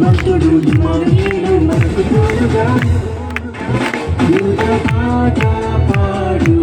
శ్రీమంతుడు మౌనీడు మనకు తోడుగా పాట పాడు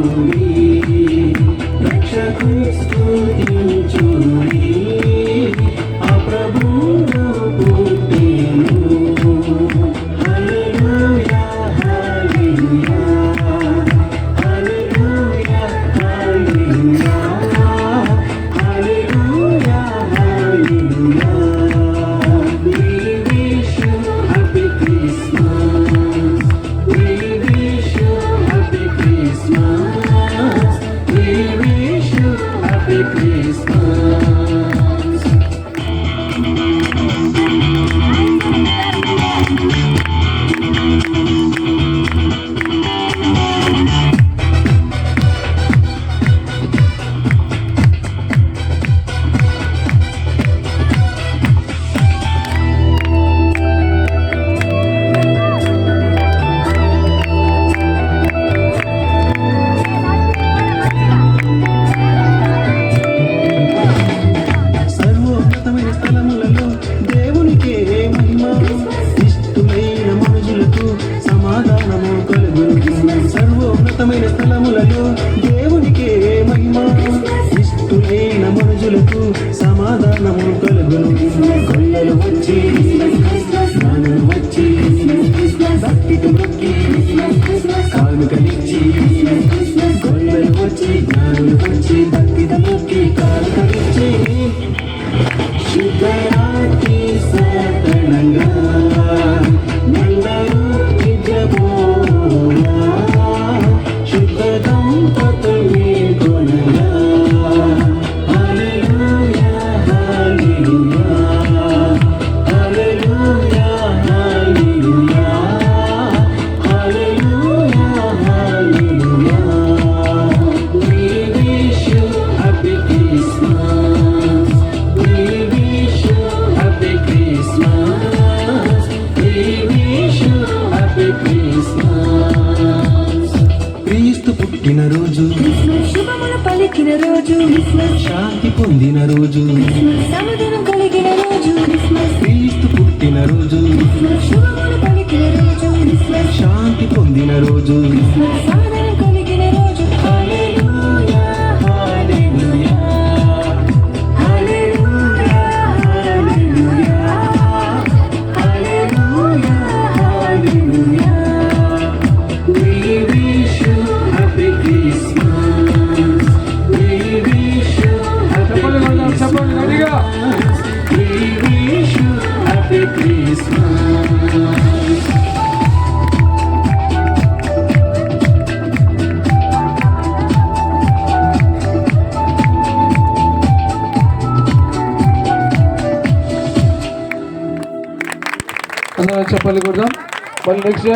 సమాధానము కలుగును. కొల్లలు వచ్చి స్నానం వచ్చి భక్తికి మొక్కి కానుకలిచ్చి కొల్లలు వచ్చి జ్ఞానులు వచ్చి పుట్టిన రోజు. శుభములు పలికిన రోజు. శాంతి పొందిన రోజు. కలిగిన రోజు. క్రీస్తు పుట్టిన రోజు. శుభములు పలికిన రోజు. శాంతి పొందిన రోజు. అందరం చెప్పాలి కొడదాం మళ్ళీ నెక్స్ట్